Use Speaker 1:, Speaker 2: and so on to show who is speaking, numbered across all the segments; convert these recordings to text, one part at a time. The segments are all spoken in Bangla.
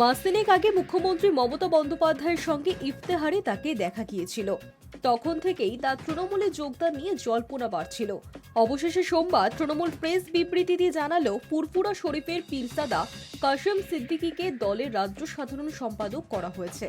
Speaker 1: মাস তিনেক আগে মুখ্যমন্ত্রী মমতা বন্দ্যোপাধ্যায়ের সঙ্গে ইফতেহারে তাকে দেখা গিয়েছিল। তখন থেকেই তার তৃণমূলে যোগদান নিয়ে জল্পনা বাড়ছিল। অবশেষে সোমবার তৃণমূল প্রেস বিবৃতি দিয়ে জানালো, পুরপুরা শরীফের পীরজাদা কাশেম সিদ্দিকীকে দলের রাজ্য সাধারণ সম্পাদক করা হয়েছে।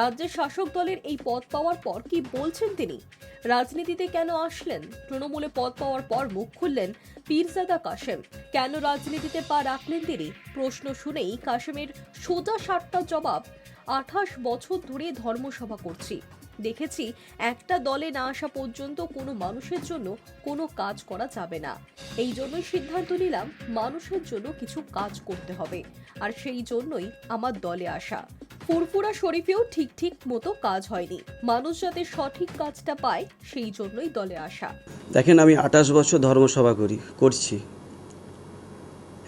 Speaker 1: রাজ্যের শাসক দলের এই পদ পাওয়ার পর কি বলছেন তিনি? রাজনীতিতে কেন আসলেন? তৃণমূলে পদ পাওয়ার পর মুখ খুললেন পীরজাদা কাশেম। কেন রাজনীতিতে পা রাখলেন তিনি? প্রশ্ন শুনেই কাশেমের সোজা সাতটা জবাব, আঠাশ বছর ধরে ধর্মসভা করছি। দেখেছি একটা দলে না আসা পর্যন্ত কোনো মানুষের জন্য কোনো কাজ করা যাবে না। এই জন্যই সিদ্ধান্ত নিলাম মানুষের জন্য কিছু কাজ করতে হবে। আর সেই জন্যই আমার দলে আসা। ফুরফুরা শরীফেও ঠিক ঠিক মতো কাজ হয়নি। মানুষ যাতে সঠিক কাজটা পায়, সেই জন্যই দলে আসা।
Speaker 2: দেখেন, আমি আঠাশ বছর ধর্মসভা করি, করছি।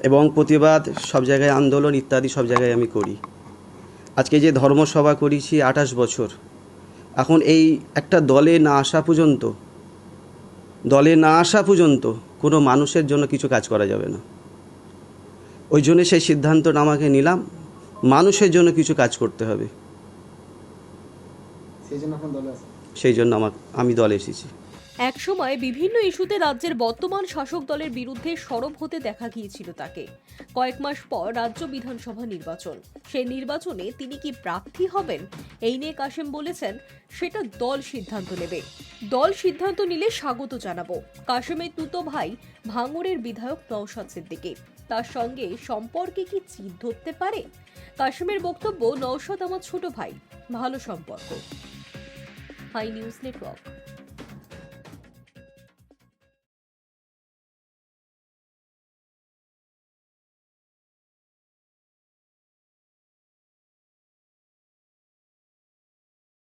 Speaker 2: এবং প্রতিবাদ সব জায়গায়, আন্দোলন ইত্যাদি সব জায়গায় আমি করি। আজকে যে ধর্মসভা করেছি আঠাশ বছর, এখন এই একটা দলে না আসা পর্যন্ত, দলে না আসা পর্যন্ত কোনো মানুষের জন্য কিছু কাজ করা যাবে না। ওই জন্য সেই সিদ্ধান্তটা আমাকে নিলাম। মানুষের জন্য কিছু কাজ করতে হবে।
Speaker 3: সেই জন্য
Speaker 2: আমার আমি দলে এসেছি।
Speaker 1: একসময় বিভিন্ন ইস্যুতে রাজ্যের বর্তমান শাসক দলের বিরুদ্ধে সরব হতে দেখা গিয়েছিল তাকে। কয়েক মাস পর রাজ্য বিধানসভা নির্বাচন। সেই নির্বাচনে তিনি কি প্রার্থী হবেন এই নিয়ে কাশেম বলেছেন সেটা দল সিদ্ধান্ত নেবে। দল সিদ্ধান্ত নিলে স্বাগত জানাব। কাশেমের তুতো ভাই ভাঙড়ের বিধায়ক নওশাদ সিদ্দিকী। তার সঙ্গে সম্পর্কে কি চিত ধরতে পারে? কাশ্মীর বক্তব্য নৌশত আমার ছোট ভাই, ভালো সম্পর্ক। High news network.